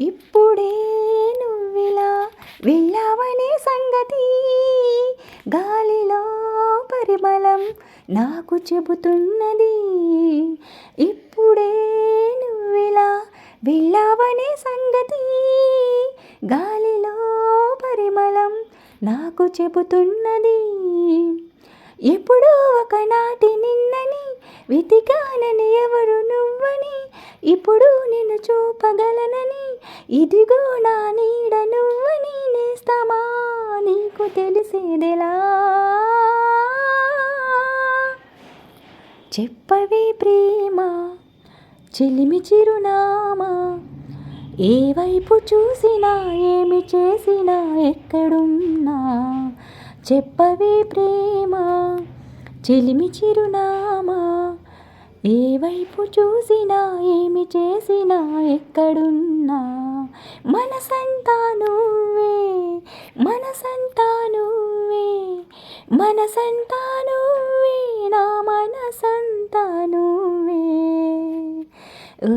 ఇప్పుడే నువ్విలా వెళ్ళావనే సంగతి. గాలిలో పరిమళం నాకు చెబుతున్నది. ఇప్పుడే నువ్విలా వెళ్ళావనే సంగతి. గాలిలో పరిమళం నాకు చెబుతున్నది. ఎప్పుడో ఒకనాటి నిన్నని వెతికానని ఎవరు ఇప్పుడు నిన్ను చూపగలనని ఇదిగో నా నీడ నువ్వని నేస్తమా నీకు తెలిసేదెలా? చెప్పవే ప్రేమ చెలిమి చిరునామా? ఏ వైపు చూసినా ఏమి చేసినా ఎక్కడున్నా? చెప్పవే ప్రేమ చెలిమి చిరునామా? ఏ వైపు చూసినా ఏమి చేసినా ఎక్కడున్నా మనసంతా నువ్వే మనసంతా నువ్వే మనసంతా నువ్వే నా మనసంతా నువ్వే. ఓ